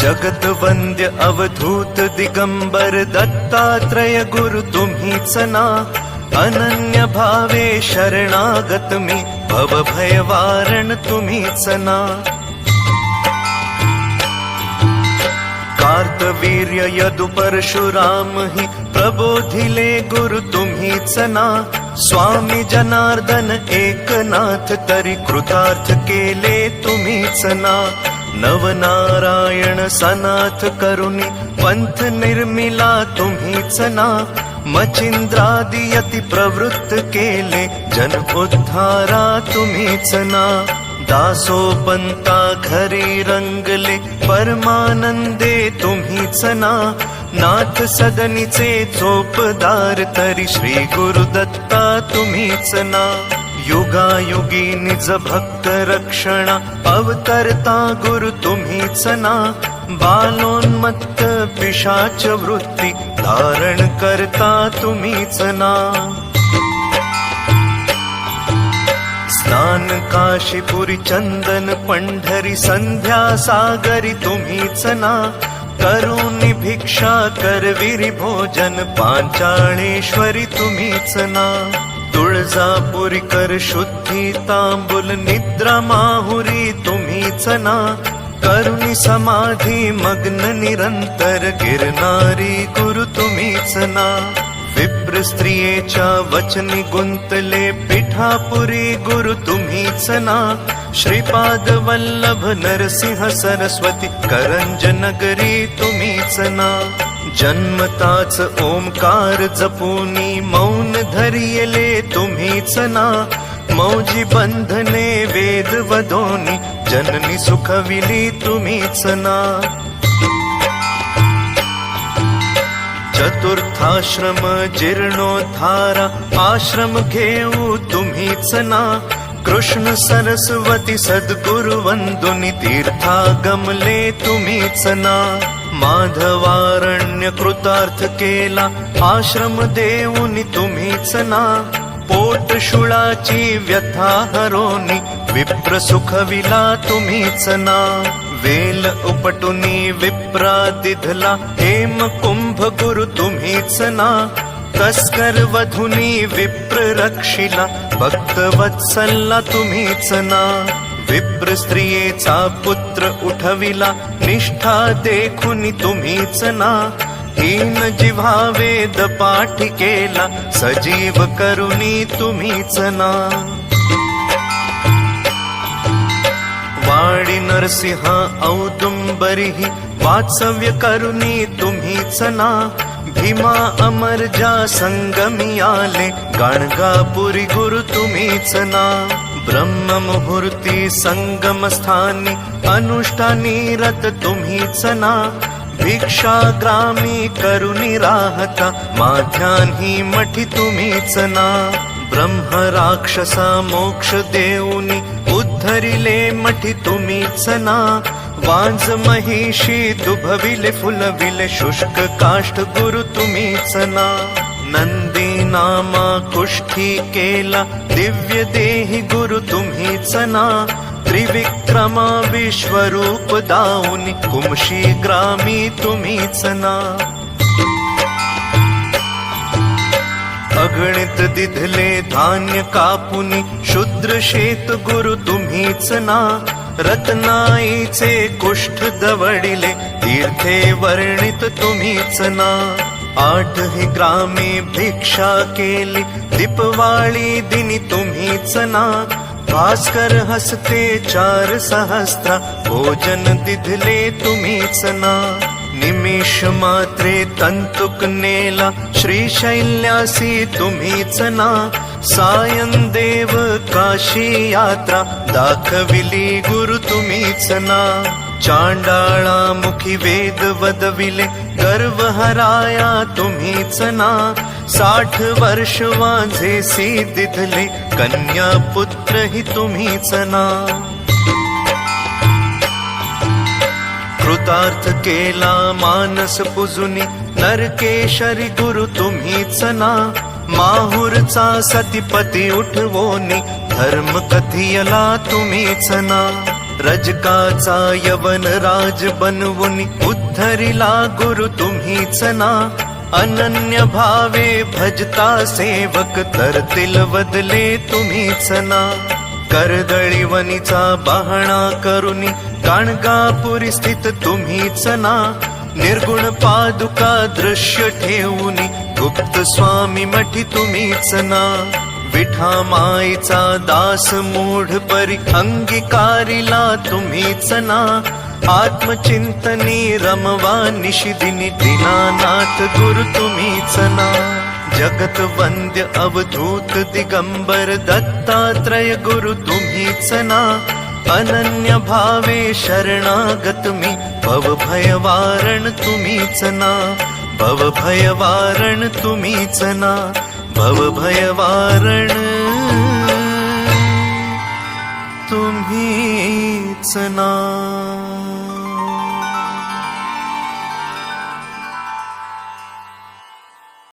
जगत वंद्य अवधूत दिगंबर दत्तात्रय गुरु तुम्हीच ना अनन्य भावे शरणागत मी भव भय वारण तुम्हीच ना कार्तवीर्य यदु परशुराम हि प्रबोधिले गुरु तुम्हीच ना स्वामी जनार्दन एकनाथ तरी कृतार्थ केले तुम्हीच ना नवनारायण सनाथ करुणी पंथ निर्मिला तुम्हीच ना. मचिंद्रादियती प्रवृत्त केले जन उद्धारा तुम्हीच ना. दासोपंता घरी रंगले परमानंदे तुम्हीच ना. नाथ सदनीचे झोपदार तरी श्री गुरुदत्ता तुम्हीच ना. युगायुगी निज भक्त रक्षणा अवतरता गुरु तुम्हीच ना. बालोन्मत्त पिशाच वृत्ती धारण करता तुम्हीच ना. स्नान काशीपुरी चंदन पंढरी संध्या सागरी तुम्हीच ना. करुणी भिक्षा करविरी भोजन पांचाळेश्वरी तुम्हीच ना. तुळजापुरी कर शुद्धी तांबुल निद्रा माहुरी तुम्हीच ना करुणी समाधी मग्न निरंतर गिरणारी गुरु तुम्हीच ना विप्र स्त्रियेच्या वचनी गुंतले पिठापुरी गुरु तुम्हीच ना श्रीपाद वल्लभ नरसिंह सरस्वती करंज नगरी तुम्हीच ना जन्मताच ओंकार जपूनी मौन धरियले तुम्हीच ना. मौजी बंधने वेद वदोनी जननी सुखविली तुम्हीच ना. चतुर्थाश्रम जीर्णोद्धारा आश्रम घेऊ तुम्हीच ना. कृष्ण सरस्वती सद्गुरु वंदुनी तीर्था गमले तुम्हीच ना. माधवारण्य कृतार्थ केला आश्रम देऊनी तुम्हीच ना. पोट शुळाची व्यथा हरोनी विप्र सुखविला तुम्हीच ना. वेल उपटुनी विप्रा दिधला हेम कुंभ गुरु तुम्हीच ना. तस्कर वधुनी विप्र रक्षिला भक्त वत्सल्ला तुम्हीच ना. विप्र स्त्रियेचा पुत्र उठविला निष्ठा देखुनी तुम्हीच ना. हीन जिव्हा वेद पाठ केला सजीव करुणी तुम्हीच ना. वाडी नरसिंह औदुंबरी वात्सव्य करुणी तुम्हीच ना. भीमा अमरजा संगमी आले गाणगापुरी गुरु तुम्हीच ना. ब्रह्म मुहूर्ती संगम स्थानी अनुष्ठानी रत तुम्हीच ना भिक्षा ग्रामी करुणी राहता माध्यान्ही मठी तुम्हीच ना ब्रह्म राक्षसा मोक्ष देऊनी उद्धरिले मठी तुम्हीच ना वाज महिषी दुभविले फुलविले शुष्क काष्ठ गुरु तुम्हीच ना नंदी नामा कुष्ठी केला दिव्य देही गुरु तुम्हीच ना त्रिविक्रमा विश्वरूप दाऊनी कुमशी ग्रामी तुम्हीच ना अगणित दिधले धान्य कापुनी शुद्र शेत गुरु तुम्हीच ना रत्नाईचे कुष्ठ दवडिले तीर्थे वर्णित तुम्हीच ना आठ ही ग्रामे भिक्षा केली. दीपवाळी दिनी तुम्हीच ना भास्कर हसते चार सहस्त्र. भोजन दिधले तुम्हीच ना निमिष मात्रे तंतुक नेला. श्रीशैल्यासी तुम्हीच ना सायं देव काशी यात्रा. दाखविली गुरु तुम्हीच ना चांडाळा मुखी वेद वदविले गर्व हराया तुम्हीच ना. साठ वर्ष वाझे सी दिधले कन्या पुत्र ही तुम्हीच ना. कृतार्थ केला मानस पुजुनी नरकेशरी गुरु तुम्हीच ना. माहुरचा सतीपती उठवोनी धर्म कथियला तुम्हीच ना. रजकाचा यवन राज बनवून उद्धरिला गुरु तुम्हीच ना. अनन्य भावे भजता सेवक तरतील बदले तुम्हीच ना. कर्दळी वनीचा बहाणा करुनी गाणगापुरी स्थित तुम्हीच ना. निर्गुण पादुका दृश्य ठेवून गुप्त स्वामी मठी तुम्हीच ना. विठा माईचा दास मूढ परी अंगीकारिला तुम्हीच ना आत्मचिंतनी रमवा निशिदिनी दिनानाथ गुरु तुम्हीच ना जगत वंद्य अवधूत दिगंबर दत्तात्रय गुरु तुम्हीच ना अनन्य भावे शरणागत मी भव भयवारण तुम्हीच ना भव भयवारण तुम्हीच ना भव